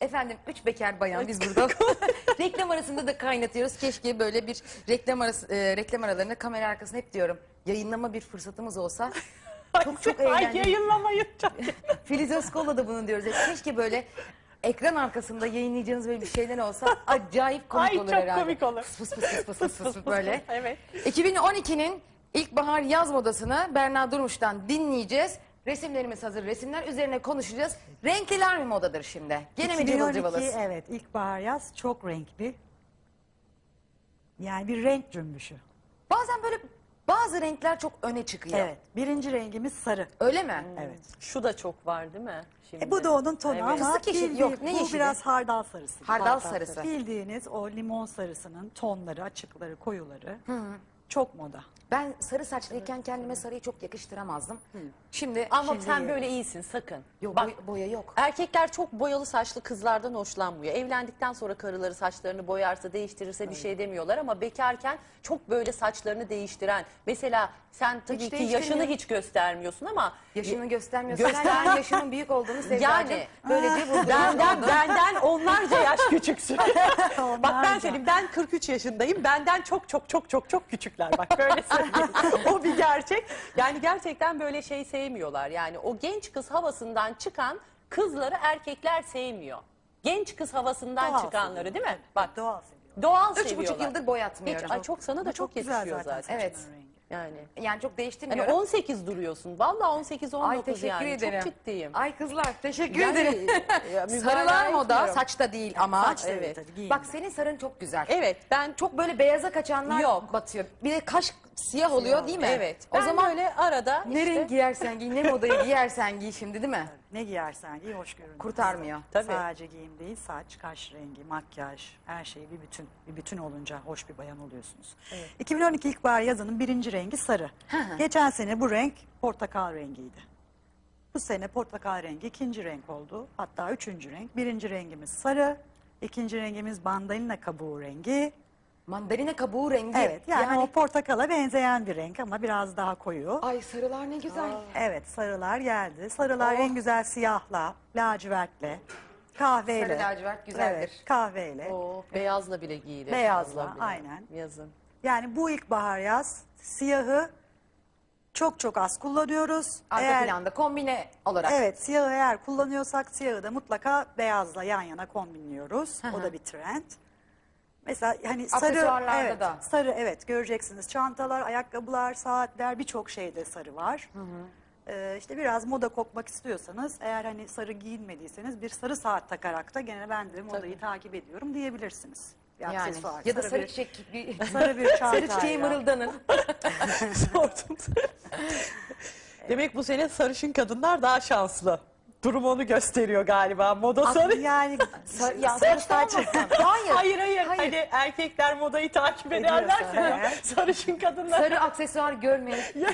Efendim üç bekar bayan biz burada. reklam arasında da kaynatıyoruz. Keşke böyle bir reklam arası e, reklam aralarında kamera arkasında hep diyorum. Yayınlama bir fırsatımız olsa. çok çok Ay eğlenceli. yayınlamayın. Filiz Özkol'la da bunu diyoruz. hep. Keşke böyle ekran arkasında yayınlayacağınız böyle bir şeyler olsa acayip komik Ay, olur çok herhalde. komik olur. Fıs fıs fıs fıs fıs fıs fıs böyle. Evet. 2012'nin ilkbahar yaz modasını Berna Durmuş'tan dinleyeceğiz. Resimlerimiz hazır. Resimler üzerine konuşacağız. Renkliler mi modadır şimdi? Gene mi cıvıl 2012 cıvılız? evet ilkbahar yaz çok renkli. Yani bir renk cümbüşü. Bazen böyle bazı renkler çok öne çıkıyor. Evet. Birinci rengimiz sarı. Öyle mi? Evet. Şu da çok var değil mi? Şimdi. E, bu da onun tonu Evet. ama Fıstık yeşil, bildiğin- yok, ne bu yeşili? biraz hardal sarısı. Hardal sarısı. Bildiğiniz o limon sarısının tonları, açıkları, koyuları çok moda. Ben sarı saçlıyken kendime sarıyı çok yakıştıramazdım. Şimdi Ama şimdi sen böyle iyisin sakın. yok Bak boy- boya yok. erkekler çok boyalı saçlı kızlardan hoşlanmıyor. Evlendikten sonra karıları saçlarını boyarsa değiştirirse bir şey demiyorlar ama bekarken çok böyle saçlarını değiştiren. Mesela sen tabii ki yaşını hiç göstermiyorsun ama Yaşını göstermiyorsan Göster- ben yaşımın büyük olduğunu Sevdacığım Yani böylece vurgulamış benden benden onlarca yaş küçüksün. bak ben Onlarca. söyleyeyim ben 43 yaşındayım. Benden çok çok çok çok çok küçükler bak böyle söyleyeyim. o bir gerçek. Yani gerçekten böyle şey sevmiyorlar. Yani o genç kız havasından çıkan kızları erkekler sevmiyor. Genç kız havasından Doğal çıkanları seviyor. değil mi? Bak doğal seviyor. doğal Üç seviyorlar. buçuk yıldır boyatmıyorum. Hiç, ay çok sana da çok, güzel yakışıyor zaten. saçların Evet. Yani. Yani çok Yani değiştirmiyorum. 18 duruyorsun. Vallahi 18 19 Ay teşekkür yani. ederim. Çok ciddiyim. Ay kızlar teşekkür Yani, ederim. Sarılar moda saçta değil ama. Saçta evet. evet. giyimde. Bak senin sarın çok güzel. Evet ben Çok böyle beyaza kaçanlar Yok. batıyor. Bir de kaş siyah oluyor değil mi? Evet. O Ben zaman böyle arada ne işte- renk giyersen giy, ne modayı giyersen giy şimdi değil mi? Ne giyersen giy hoş görünüyor. Kurtarmıyor. Tabii. Sadece giyim değil, saç, kaş rengi, makyaj, her şey bir bütün. Bir bütün olunca hoş bir bayan oluyorsunuz. 2012 ilkbahar yazının birinci rengi sarı. Geçen sene bu renk portakal rengiydi. Bu sene portakal rengi ikinci renk oldu. Hatta üçüncü renk. Birinci rengimiz sarı. ikinci rengimiz bandalina kabuğu rengi. Mandalina kabuğu rengi. Evet yani, o portakala benzeyen bir renk ama biraz daha koyu. Ay sarılar ne güzel. Evet sarılar geldi. Sarılar Oh. en güzel siyahla, lacivertle, kahveyle. Sarı lacivert güzeldir. Evet, kahveyle. O beyazla bile giyilir. Beyazla, bile. aynen. Yazın. Yani bu ilkbahar yaz siyahı çok çok az kullanıyoruz. Arka Eğer- planda kombine olarak. Evet siyahı eğer kullanıyorsak siyahı da mutlaka beyazla yan yana kombinliyoruz. O da bir trend. Mesela hani sarı Aksesuarlarda evet, da. sarı evet göreceksiniz. Çantalar, ayakkabılar, saatler birçok şeyde sarı var. Ee, işte biraz moda kokmak istiyorsanız eğer hani sarı giyinmediyseniz bir sarı saat takarak da gene ben de modayı takip ediyorum diyebilirsiniz. Bir Yani. aksesuar, Ya da sarı bir, çiçek bir sarı bir sarı çantayla. çiçeği mırıldanın. Sordum. Demek bu sene sarışın kadınlar daha şanslı. Durum onu gösteriyor galiba. Moda sarı. Yani Sar- ya sarı olmasın. Hayır. Hayır, hayır Hayır. Hani erkekler modayı takip ederlerse ya, sarışın kadınlar. Sarı aksesuar görmeyin.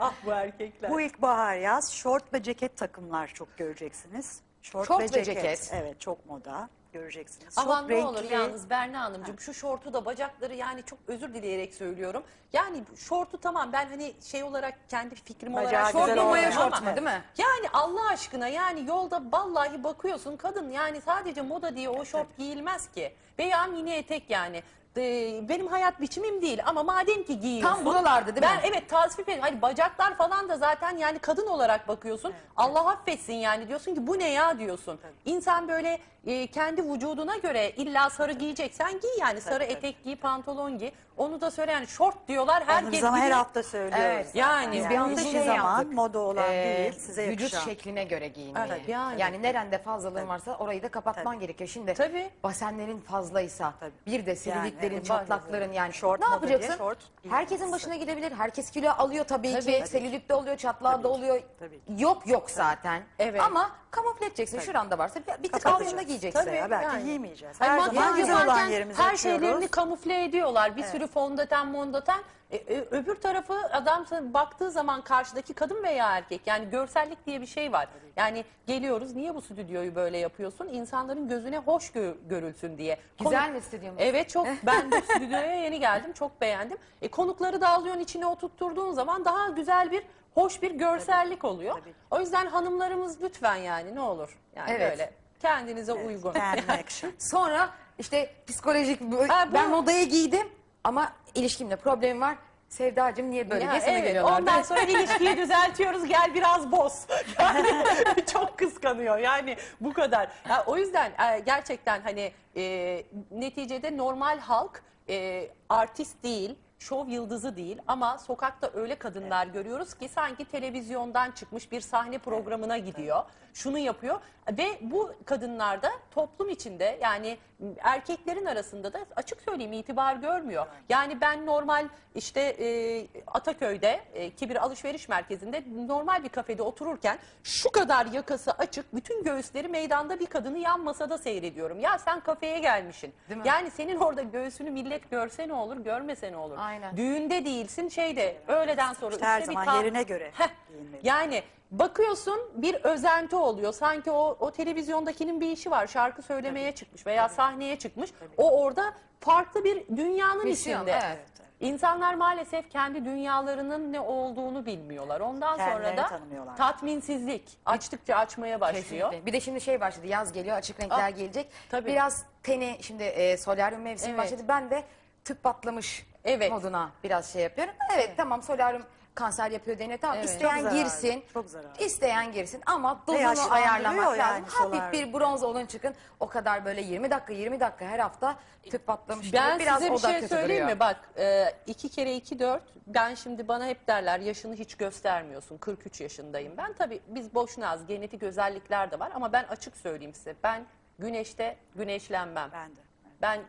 ah bu erkekler. Bu ilkbahar yaz şort ve ceket takımlar çok göreceksiniz. Şort, Şort ve, ve ceket. ceket. Evet çok moda göreceksiniz. Aman çok ne olur renkli. yalnız Berna Hanımcığım şu şortu da bacakları yani çok özür dileyerek söylüyorum. Yani şortu tamam ben hani şey olarak kendi fikrim Bacağı olarak Şort söylüyorum şort mu değil mi? Yani Allah aşkına yani yolda vallahi bakıyorsun kadın yani sadece moda diye o şort giyilmez ki. Veya mini etek yani. Ee, benim hayat biçimim değil ama madem ki giyiyorsun. Tam buralarda değil ben, mi? Evet tasvip ediyorum. Hani bacaklar falan da zaten yani kadın olarak bakıyorsun. Allah affetsin yani diyorsun ki bu ne ya diyorsun. İnsan böyle e, kendi vücuduna göre illa sarı giyeceksen giy yani. sarı tabii. etek giy, pantolon giy. Onu da söyle yani şort diyorlar herkes biz ama her hafta söylüyoruz. Evet, yani Biz bir anda hiçbir şey zaman yaptık. moda olan Ee, değil size vücut yakışan. şekline göre giyinmeyi. Evet, yani. yani. nerede fazlalığın varsa orayı da kapatman gerekiyor. Şimdi Tabii. basenlerin fazlaysa Tabii. bir de selülitlerin, evet, çatlakların yani Şort ne moda diye yapacaksın? şort Herkesin başına gidebilir. Herkes kilo alıyor tabii, Tabii. ki. Selülit de oluyor, çatlağı da oluyor. Tabii Yok yok zaten. Evet. Ama kamufle edeceksin. Şuranda varsa bir, bir tık Kapatacağız. altında giyeceksin. Tabii. Ya belki Yani. giymeyeceğiz. Hani Her makyaj zaman güzel olan yerimizi her açıyoruz. şeylerini kamufle ediyorlar. Bir sürü fondöten mondöten. E, e, öbür tarafı adam baktığı zaman karşıdaki kadın veya erkek yani görsellik diye bir şey var. Yani geliyoruz niye bu stüdyoyu böyle yapıyorsun? İnsanların gözüne hoş gö- görülsün diye. Güzel Konu- mi stüdyomuz? Evet çok ben de stüdyoya yeni geldim çok beğendim. E, konukları da alıyorsun içine oturtturduğun zaman daha güzel bir hoş bir görsellik oluyor. tabii. O yüzden hanımlarımız lütfen yani ne olur. Yani Evet. böyle Kendinize uygun. Kendine. Sonra işte psikolojik Ha, bu- ben modaya giydim ama ilişkimle problemim var. Sevdacığım niye böyle Ya sana evet, geliyorlar. ondan sonra ilişkiyi düzeltiyoruz gel biraz boz. Yani çok kıskanıyor yani bu kadar. Ya, o yüzden e, gerçekten hani e, neticede normal halk e, artist değil, şov yıldızı değil ama sokakta öyle kadınlar görüyoruz ki sanki televizyondan çıkmış bir sahne programına gidiyor. Şunu yapıyor ve bu kadınlar da toplum içinde yani erkeklerin arasında da açık söyleyeyim itibar görmüyor. Yani ben normal işte e, Ataköy'de e, ki bir alışveriş merkezinde normal bir kafede otururken şu kadar yakası açık bütün göğüsleri meydanda bir kadını yan masada seyrediyorum. Ya sen kafeye gelmişsin. Değil mi? Yani senin orada göğsünü millet görse ne olur görmese ne olur. Aynen. Düğünde değilsin şeyde öğleden sonra İşte her zaman kal- yerine göre Heh, giyinmeli. yani bakıyorsun bir özenti oluyor. Sanki o, o televizyondakinin bir işi var. Şarkı söylemeye çıkmış veya sahneye çıkmış. O orada farklı bir dünyanın Misyon, içinde. evet. İnsanlar maalesef kendi dünyalarının ne olduğunu bilmiyorlar. Ondan sonra Kendilerini da tanımıyorlar. tatminsizlik açtıkça açmaya başlıyor. Kesinlikle. Bir de şimdi şey başladı yaz geliyor açık renkler Ah, gelecek. tabii. Biraz teni şimdi e, solaryum mevsimi Evet. başladı. Ben de tüp patlamış Evet. moduna biraz şey yapıyorum. Evet, tamam solaryum kanser yapıyor dene tamam Evet. isteyen Çok zararlı, girsin. çok zararlı. İsteyen girsin ama dozunu yaşlandırıyor ayarlamak lazım. yani Hafif solaryum. bir bronz olun çıkın. O kadar böyle 20 dakika 20 dakika her hafta tüp patlamış. Ben biraz size bir o da şey kötü söyleyeyim duruyor. mi? Bak e, iki kere iki dört. Ben şimdi bana hep derler yaşını hiç göstermiyorsun. 43 yaşındayım. Ben tabii biz boşnaz genetik özellikler de var ama ben açık söyleyeyim size. Ben güneşte güneşlenmem. Ben de. Ben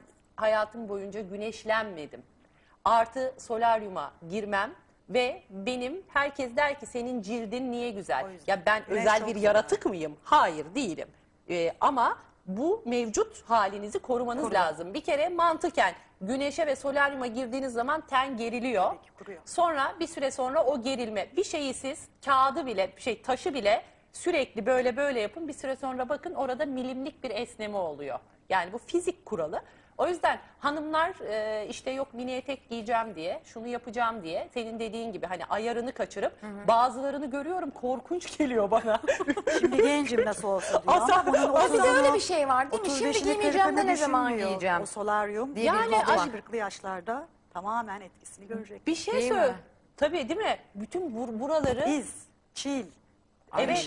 hayatım boyunca güneşlenmedim. Artı solaryuma girmem ve benim herkes der ki senin cildin niye güzel? O yüzden. Ya ben Güneş özel çok bir güzel. yaratık mıyım? Hayır değilim. Ee, ama bu mevcut halinizi korumanız lazım. Bir kere mantıken güneşe ve solaryuma girdiğiniz zaman ten geriliyor. Tabii ki, kuruyor. Sonra bir süre sonra o gerilme bir şeyi siz kağıdı bile şey taşı bile sürekli böyle böyle yapın bir süre sonra bakın orada milimlik bir esneme oluyor. Yani bu fizik kuralı. O yüzden hanımlar e, işte yok mini etek giyeceğim diye şunu yapacağım diye senin dediğin gibi hani ayarını kaçırıp bazılarını görüyorum korkunç geliyor bana. Şimdi gencim nasıl olsa diyor Asa- ama bunun asa- Bir de öyle bir şey var değil mi? Şimdi 35'ini giymeyeceğim de 40'ını ne zaman düşünmüyor. giyeceğim? O solaryum Diye Yani aşk- 40'lı yaşlarda tamamen etkisini görecek. bir şey Değil söyle. mi? Tabii değil mi? Bütün bur- buraları Biz, çil, Evet.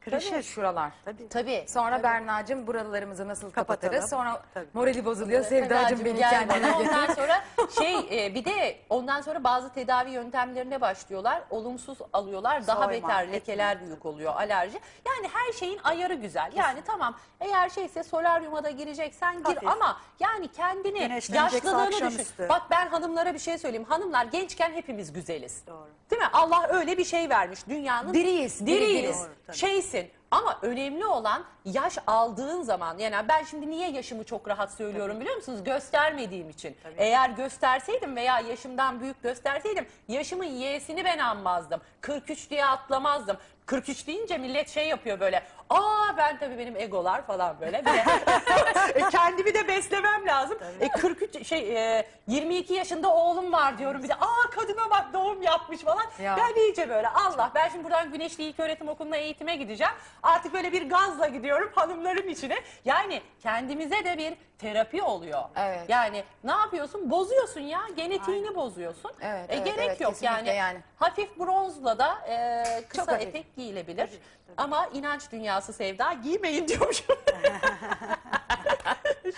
Kırışık, kırışık. Şuralar. Tabii. tabii. Sonra Berna'cığım buralarımızı nasıl Kapatalım. kapatırız? Sonra Tabii. morali bozuluyor. Sevdacığım beni gel kendine. Ondan sonra şey e, bir de ondan sonra bazı tedavi yöntemlerine başlıyorlar. Olumsuz alıyorlar. Daha Soyma, beter etme. lekeler büyük oluyor alerji. Yani her şeyin ayarı güzel. Yani tamam eğer şeyse solaryuma da gireceksen gir Hafif. ama yani kendini yaşlılığını düşün. Bak ben hanımlara bir şey söyleyeyim. Hanımlar gençken hepimiz güzeliz. Doğru. Değil mi? Allah öyle bir şey vermiş dünyanın. Diriyiz, diri, Diriyiz. diri. Doğru, tabii. Şeysin. Ama önemli olan yaş aldığın zaman yani ben şimdi niye yaşımı çok rahat söylüyorum biliyor musunuz? Göstermediğim için. Eğer gösterseydim veya yaşımdan büyük gösterseydim yaşımın y'sini ben anmazdım. 43 diye atlamazdım. 43 deyince millet şey yapıyor böyle. Aa ben tabii benim egolar falan böyle. Bir de e, kendimi de beslemem lazım. E 43 şey e, 22 yaşında oğlum var diyorum bir de. Aa kadına bak doğum yapmış falan. Ya. Ben iyice böyle Allah ben şimdi buradan Güneşli İlköğretim Okulu'na eğitime gideceğim. Artık böyle bir gazla gidiyorum hanımların içine. Yani kendimize de bir terapi oluyor. Evet. Yani ne yapıyorsun? Bozuyorsun ya. Genetiğini bozuyorsun. Evet, e, evet, gerek evet, yok kesinlikle yani. yani. Hafif bronzla da e, kısa Çok hafif. etek giyilebilir. Ama inanç dünyası sevda giymeyin diyormuşum.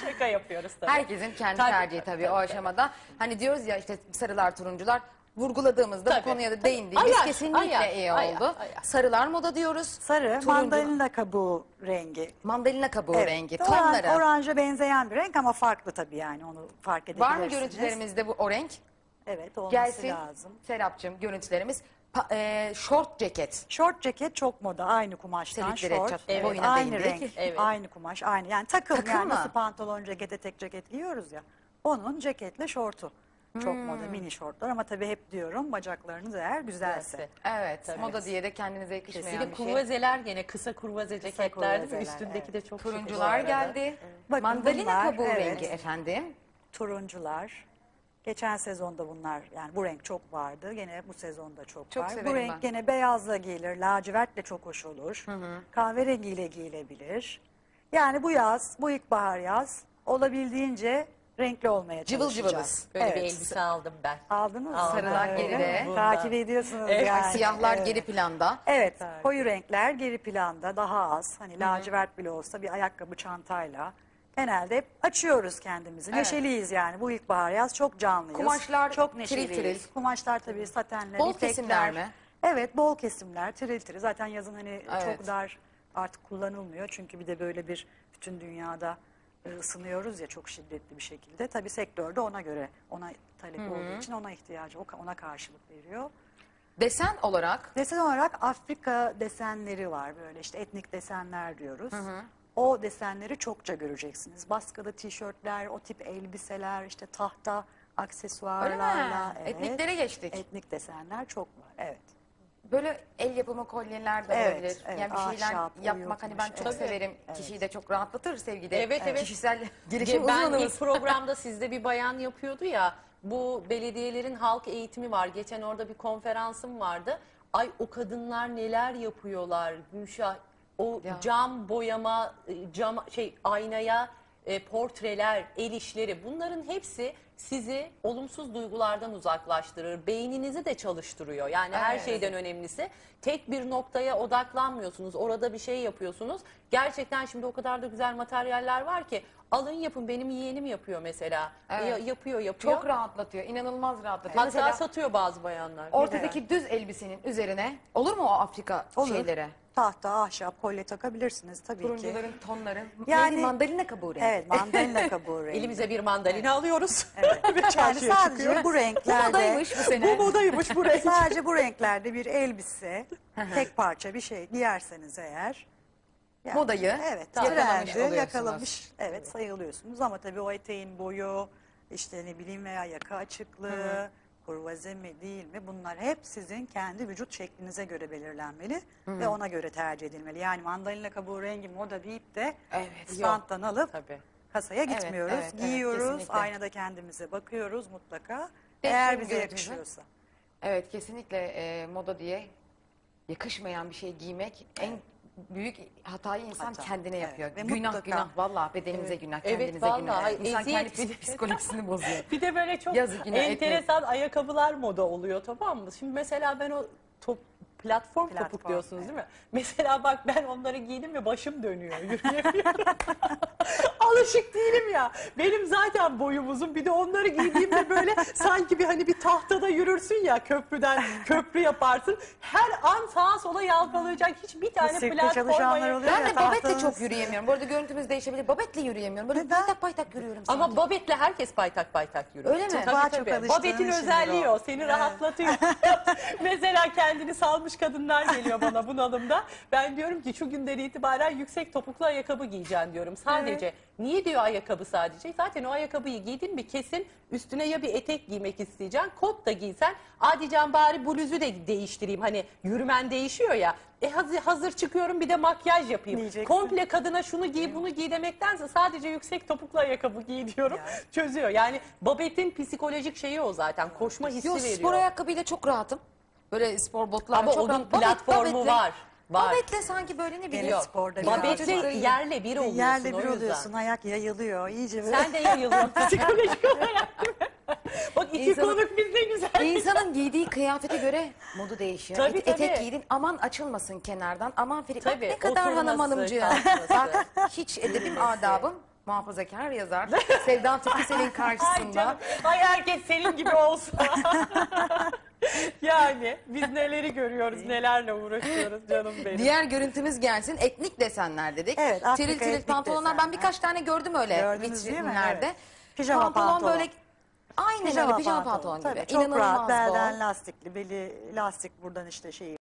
Şaka yapıyoruz tabii. Herkesin kendi Tabii, tercihi tabii o aşamada. Hani diyoruz ya işte sarılar turuncular vurguladığımızda Tabii, bu konuya da tabii. değindiğimiz Ayar, kesinlikle ayar, iyi ayar, oldu. ayar. Sarılar moda diyoruz. Sarı, Turuncu- mandalina kabuğu rengi. Mandalina kabuğu Evet, rengi, oran- tonları. Oranja benzeyen bir renk ama farklı tabii yani onu fark Var edebilirsiniz. mı görüntülerimizde bu o renk? Evet olması Gelsin lazım. Serapcığım görüntülerimiz. Pa- e, short ceket. Short ceket çok moda aynı kumaştan Seliklere short. çat- Evet. boyuna aynı değindik. renk, Evet. aynı kumaş, aynı. Yani takım, Takım yani mı? nasıl pantolon cekete tek ceket giyiyoruz ya. Onun ceketle şortu. Çok Hmm. moda mini şortlar ama tabii hep diyorum bacaklarınız eğer güzelse. Evet, Tabii. moda diye de kendinize Bir yakışmayan de bir şey. kurvazeler gene kısa kurvaze ceketler değil mi? kurvazeler, Üstündeki evet. de çok şık bu Turuncular arada. geldi. Bakın Mandalina bunlar, kabuğu evet. rengi efendim. Turuncular. Geçen sezonda bunlar yani bu renk çok vardı. Gene bu sezonda çok, Çok var. Bu renk ben. gene beyazla giyilir, lacivertle çok hoş olur. Kahverengiyle giyilebilir. Yani bu yaz, bu ilkbahar yaz olabildiğince renkli olmaya Cıvıl çalışacağız. cıvılız. Böyle bir Evet. elbise aldım ben. Aldınız mı? Sarılar geride. Takip ediyorsunuz Evet, yani. Siyahlar Evet. geri planda. Evet, Tabii. koyu renkler geri planda daha az. Hani lacivert bile olsa bir ayakkabı çantayla. Genelde hep açıyoruz kendimizi. Evet. Neşeliyiz yani. Bu ilkbahar yaz çok canlıyız. Kumaşlar çok neşeliyiz. tiril. Kumaşlar tabii satenler, Bol ipekler. kesimler mi? Evet, bol kesimler, tiril tiril. Zaten yazın hani Evet. çok dar artık kullanılmıyor. Çünkü bir de böyle bir bütün dünyada e, ısınıyoruz ya çok şiddetli bir şekilde. Tabii sektörde ona göre, ona talep olduğu için ona ihtiyacı, ona karşılık veriyor. Desen olarak Desen olarak Afrika desenleri var böyle işte etnik desenler diyoruz. O desenleri çokça göreceksiniz. Baskıda tişörtler, o tip elbiseler, işte tahta aksesuarlarla. evet. Etniklere geçtik. Etnik desenler çok var. Evet. Böyle el yapımı kolyeler de Evet, olabilir. evet. Yani bir şeyler Ahşap, yapmak hani ben çok evet. severim. Kişiyi de çok rahatlatır sevgide. Evet, evet. Kişisel gelişim ben uzmanımız. ilk programda sizde bir bayan yapıyordu ya. Bu belediyelerin halk eğitimi var. Geçen orada bir konferansım vardı. Ay o kadınlar neler yapıyorlar Gülşah. O Ya. cam boyama, e, cam şey aynaya e, portreler, el işleri bunların hepsi sizi olumsuz duygulardan uzaklaştırır. Beyninizi de çalıştırıyor. Yani her Evet. şeyden önemlisi tek bir noktaya odaklanmıyorsunuz. Orada bir şey yapıyorsunuz. Gerçekten şimdi o kadar da güzel materyaller var ki alın yapın. Benim yeğenim yapıyor mesela. Evet. Ya- yapıyor yapıyor. Çok rahatlatıyor. inanılmaz rahatlatıyor. Hatta Mesela satıyor bazı bayanlar. ortadaki düz elbisenin üzerine olur mu o Afrika Olur. şeylere? Tahta, ahşap, kolye takabilirsiniz tabii ki. Turuncuların tonları. Yani- Neydi? mandalina kabuğu rengi. Evet, mandalina kabuğu rengi. Elimize bir mandalina alıyoruz. Evet. Ve Yani çarşıya sadece çıkıyoruz. bu renklerde. modaymış bu sene. Bu modaymış bu renk. Sadece bu renklerde bir elbise, tek parça bir şey giyerseniz eğer. yani, Modayı evet, yakalamış trendi oluyorsunuz. yakalamış, evet sayılıyorsunuz. Ama tabii o eteğin boyu, işte ne bileyim veya yaka açıklığı, kurvaze mi değil mi bunlar hep sizin kendi vücut şeklinize göre belirlenmeli ve ona göre tercih edilmeli. Yani mandalina kabuğu rengi moda deyip de Evet, standtan alıp Tabii. kasaya Evet, gitmiyoruz. evet, evet, Giyiyoruz, kesinlikle. aynada kendimize bakıyoruz mutlaka. Peki, Eğer bize yakışıyorsa. Evet kesinlikle e, moda diye yakışmayan bir şey giymek en büyük hatayı insan Hata, kendine evet. yapıyor. Ve günah mutlaka- günah vallahi bedenimize günah Evet, kendinize vallahi. günah. Ay, İnsan kendi eziyet. psik- psikolojisini bozuyor. Bir de böyle çok Yazık yine enteresan ayakkabılar moda oluyor tamam mı? Şimdi mesela ben o top, platform, Platform, topuk diyorsunuz evet. değil mi? Mesela bak ben onları giydim ve başım dönüyor. Yürüyemiyorum. Alışık değilim ya. Benim zaten boyum uzun. Bir de onları giydiğimde böyle sanki bir hani bir tahtada yürürsün ya köprüden köprü yaparsın. Her an sağa sola yalpalayacak hiçbir tane sirkte platform çalışanlar ayakkabı- oluyor Ben de babetle tahtanız- çok yürüyemiyorum. Bu arada görüntümüz değişebilir. Babetle yürüyemiyorum. Böyle Neden? paytak paytak yürüyorum sanki. Ama babetle herkes paytak paytak yürüyor. Öyle mi? Tabii, Daha tabii. çok alıştığın Babetin özelliği o. o. Seni Evet. rahatlatıyor. Mesela kendini salmış kadınlar geliyor bana bunalımda. Ben diyorum ki şu günden itibaren yüksek topuklu ayakkabı giyeceksin diyorum. Sadece. Niye diyor ayakkabı sadece? Zaten o ayakkabıyı giydin mi kesin üstüne ya bir etek giymek isteyeceksin. Kot da giysen. Adican bari bluzu de değiştireyim. Hani yürümen değişiyor ya. E hazır, hazır çıkıyorum bir de makyaj yapayım. Diyeceksin. Komple kadına şunu giy bunu giy demektense sadece yüksek topuklu ayakkabı giy diyorum. Çözüyor. Yani Babet'in psikolojik şeyi o zaten. Koşma hissi Yok veriyor. spor ayakkabıyla çok rahatım. Böyle spor botlarla Ama çok onun rahat. Babet- platformu babetle- var. Var. Babetle sanki böyle ne bileyim. Yok. sporda Babet'le yerle bir oluyorsun Yerle o bir yüzden. oluyorsun, ayak yayılıyor. iyice böyle. Sen de yayılıyorsun psikolojik olarak? Bak iki İnsanın- konuk biz ne güzel. İnsanın giydiği kıyafete göre modu değişiyor. Tabii, Et- etek tabii. giydin aman açılmasın kenardan. Aman Ferit bak Tabii, ne kadar hanım hanımcı. kalkması. Bak hiç edebim adabım muhafazakar yazar. Sevda Türküsel'in Ay karşısında. canım. Ay herkes senin gibi olsun. yani biz neleri görüyoruz, nelerle uğraşıyoruz canım benim. Diğer görüntümüz gelsin. Etnik desenler dedik. Evet, Afrika Tiril tiril etnik pantolonlar. Ben desenler. birkaç tane gördüm öyle Gördünüz değil mi? vitrinlerde. Evet. Pijama pantolon. böyle Aynen öyle pijama pantolon gibi. Tabii, çok İnanılmaz rahat bol. belden lastikli, beli lastik buradan işte şeyi